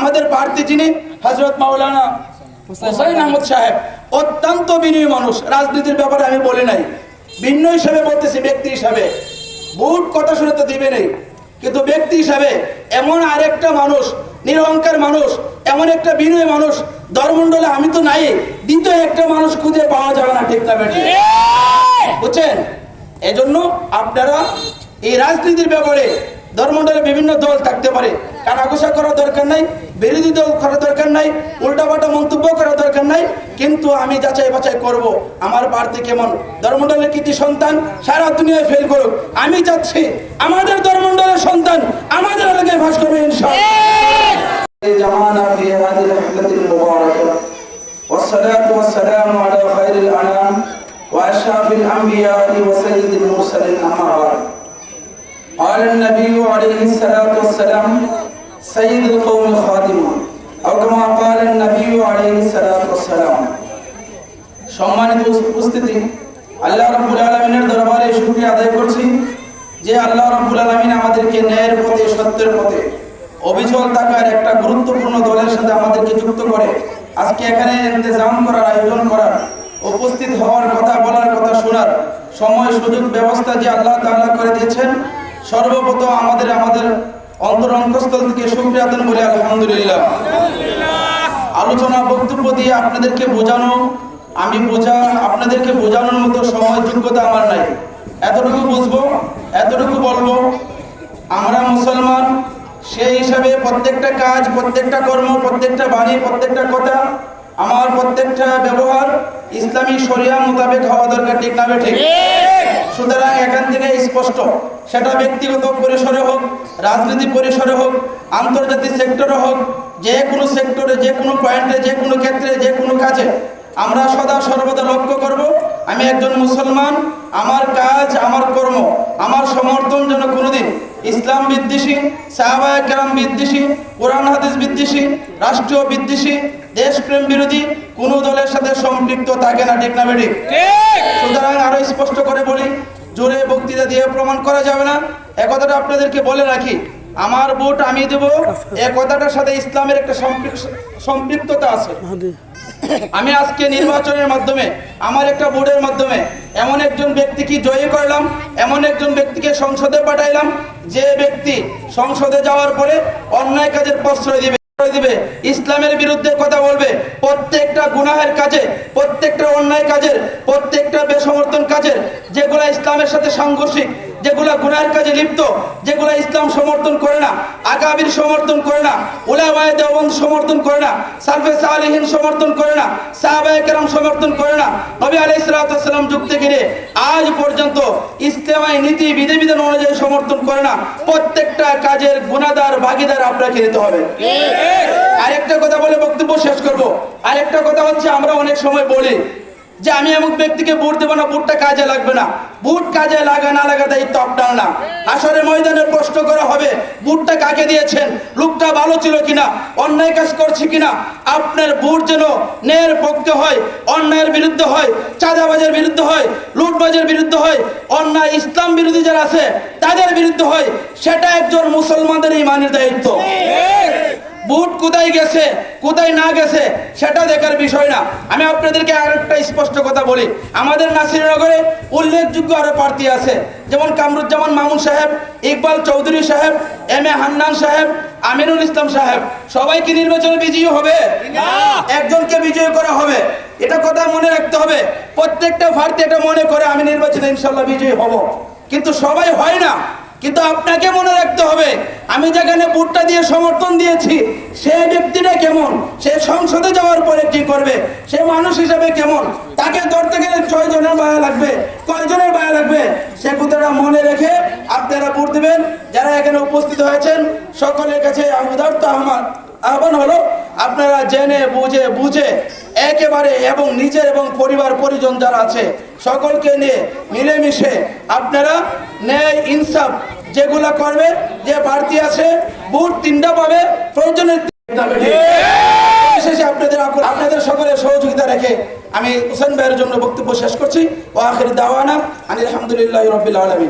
আমাদের প্রার্থী যিনি হজরত মাওলানা হোসাইন আহমদ সাহেব অত্যন্ত বিনয়ী মানুষ। রাজনীতির ব্যাপারে আমি বলি নাই। ভিন্ন হিসাবে বলতেছি ব্যক্তি হিসাবে। ভোট কথা শুনে তো দিবে নেই। কিন্তু ব্যক্তি হিসাবে এমন আরেকটা মানুষ নিরহংকার মানুষ এমন একটা বিনয়ী মানুষ ধর্মমণ্ডলে আমি তো নাই দ্বিতীয় একটা মানুষ খুঁজে পাওয়া যাবে না ঠিক না বেঠিক? বুঝছেন? এজন্য আপনারা এই রাজনীতির ব্যাপারে ধর্মমণ্ডলে বিভিন্ন দল থাকতে পারে। কানাঘোষা করার দরকার নাই বিরোধী দল করার দরকার নাই উল্টাপাল্টা মন্তব্য করার দরকার নাই কিন্তু আমি যাচাই বাছাই করব আমার প্রার্থী কেমন ধর্মমণ্ডলের কৃতি সন্তান সারা দুনিয়ায় ফেল করুক আমি চাচ্ছি আমাদের ধর্মমণ্ডলের সন্তান আমাদের এলাকায় ভাস করবে ইনশাআল্লাহ جمعنا في هذه الحفلة المباركة والصلاة والسلام على خير الأنام وأشرف الأنبياء وسيد المرسلين أما بعد قال النبي عليه الصلاة والسلام سيد القوم خادمون أو كما قال النبي عليه الصلاة والسلام সম্মানিত উপস্থিতি আল্লাহ রাব্বুল আলামিনের দরবারে শুকরিয়া আদায় করছি যে আল্লাহ রাব্বুল আলামিন আমাদেরকে ন্যায়ের পথে সত্যের পথে অবিচল থাকার একটা গুরুত্বপূর্ণ দলের সাথে আমাদেরকে যুক্ত করে আজকে এখানে ইন্তজাম করার আয়োজন করার উপস্থিত হওয়ার কথা বলার কথা শোনার সময় সুযোগ ব্যবস্থা যে আল্লাহ তাআলা করে দিয়েছেন সর্বপ্রথম আমাদের আমাদের অন্তর অন্তঃস্থল থেকে শুকরিয়া আদান বলে আলহামদুলিল্লাহ। আলোচনা, বক্তব্য দিয়ে আপনাদেরকে বোঝানো, আমি বোঝা, আপনাদেরকে বোঝানোর মতো সময়, যোগ্যতা আমার নাই। এতটুকু বুঝব, এতটুকু বলব, আমরা মুসলমান, সেই হিসাবে প্রত্যেকটা কাজ, প্রত্যেকটা কর্ম, প্রত্যেকটা বাণী, প্রত্যেকটা কথা আমার প্রত্যেকটা ব্যবহার ইসলামী শরিয়া মোতাবেক হওয়া দরকার, ঠিক না ঠিক। সুতরাং এখান থেকে স্পষ্ট। সেটা ব্যক্তিগত পরিসরে হোক, রাজনীতি পরিসরে হোক, আন্তর্জাতিক সেক্টরে হোক, যে কোনো সেক্টরে, যে কোনো পয়েন্টে, যে কোনো ক্ষেত্রে, যে কোনো কাজে, আমরা সদা সর্বদা লক্ষ্য করব, আমি একজন মুসলমান, আমার কাজ, আমার কর্ম আমার সমর্থন যেন কোনোদিন ইসলাম বিদ্বেষী সাহাবায় কেরাম বিদ্বেষী কোরআন হাদিস বিদ্বেষী রাষ্ট্রীয় বিদ্বেষী দেশপ্রেম বিরোধী কোনো দলের সাথে সম্পৃক্ত থাকে না ঠিক না বেঠিক সুতরাং আরও স্পষ্ট করে বলি জোরে বক্তৃতা দিয়ে প্রমাণ করা যাবে না। এ কথাটা আপনাদেরকে বলে রাখি আমার ভোট আমি দেব এ কথাটার সাথে ইসলামের একটা সম্পৃক্ততা আছে। আমি আজকে নির্বাচনের মাধ্যমে আমার একটা বোর্ডের মাধ্যমে ব্যক্তিকে জয়ী করলাম, এমন একজন ব্যক্তিকে সংসদে পাঠাইলাম, যে ব্যক্তি সংসদে যাওয়ার পরে অন্যায় কাজের প্রশ্রয় দিবে দিবে, ইসলামের বিরুদ্ধে কথা বলবে, প্রত্যেকটা গুনাহের কাজে, প্রত্যেকটা অন্যায় কাজের, প্রত্যেকটা বেসমর্থন কাজের যেগুলা ইসলামের সাথে সাংঘর্ষিক যেগুলা গুনাহের কাজে লিপ্ত যেগুলা ইসলাম সমর্থন করে না আগামীর সমর্থন করে না উলামায়ে দেওবন্দ সমর্থন করে না সালফে সালিহীন সমর্থন করে না সাহাবায়ে কেরাম সমর্থন করে না নবী সালাতু ওয়াসসালাম যুগ থেকে নিয়ে আজ পর্যন্ত ইসলামাই নীতি বিধিবিধান অনুযায়ী সমর্থন করে না প্রত্যেকটা কাজের গুণাদার ভাগিদার আপনাকে নিতে হবে। আরেকটা কথা বলে বক্তব্য শেষ করব। আরেকটা কথা হচ্ছে আমরা অনেক সময় বলি যে আমি এমন ব্যক্তিকে ভোট দেবো না, ভোটটা কাজে লাগবে না। ভোট কাজে লাগা না লাগা দায়িত্ব আপনার না। আসরে ময়দানে প্রশ্ন করা হবে, ভোটটা কাকে দিয়েছেন? লোকটা ভালো ছিল কিনা? অন্যায় কাজ করছে কিনা? আপনার ভোট যেন ন্যায়ের পক্ষে হয়, অন্যায়ের বিরুদ্ধে হয়, চাঁদাবাজের বিরুদ্ধে হয়, লুটবাজের বিরুদ্ধে হয়, অন্যায় ইসলাম বিরোধী যারা আছে, তাদের বিরুদ্ধে হয়, সেটা একজন মুসলমানদের ইমানের দায়িত্ব। বুট কোথায় গেছে কোথায় না গেছে সেটা দেখার বিষয় না। আমি আপনাদেরকে আর একটা স্পষ্ট কথা বলি। আমাদের নাসিরনগরে উল্লেখযোগ্য আরও প্রার্থী আছে। যেমন কামরুজ্জামান মামুন সাহেব ইকবাল চৌধুরী সাহেব এম এ হান্নান সাহেব আমিনুল ইসলাম সাহেব। সবাই কি নির্বাচনে বিজয়ী হবে? একজনকে বিজয়ী করা হবে? এটা কথা মনে রাখতে হবে। প্রত্যেকটা প্রার্থী এটা মনে করে আমি নির্বাচনে ইনশাল্লাহ বিজয়ী হব। কিন্তু সবাই হয় না। কিন্তু আপনাকে মনে রাখতে হবে, আমি যেখানে ভোটটা দিয়ে সমর্থন দিয়েছি, সে ব্যক্তিটা কেমন? সে সংসদে যাওয়ার পরে কি করবে? সে মানুষ হিসেবে কেমন? তাকে ধরতে গেলে ছয় জনের বায়া লাগবে। কয়জনের বায়া লাগবে? সে কথাটা মনে রেখে আপনারা ভোট দেবেন। যারা এখানে উপস্থিত হয়েছেন, সকলের কাছে আমি উদার্ত আমার আহ্বান হলো, আপনারা জেনে, বুঝে বুঝে, একেবারে এবং নিজের এবং পরিবার পরিজন যারা আছে, সকলকে নিয়ে মিলেমিশে আপনারা ন্যায়, ইনসাফ যেগুলা করবে, যে প্রার্থী আছে, বুট তিনটা পাবে প্রয়োজনের আপনাদের আপনাদের সকলের সহযোগিতা রেখে আমি হোসেন ভাইয়ের জন্য বক্তব্য শেষ করছি। ও আখির দাওয়ানা আনিল আলহামদুলিল্লাহ রবিল আলমী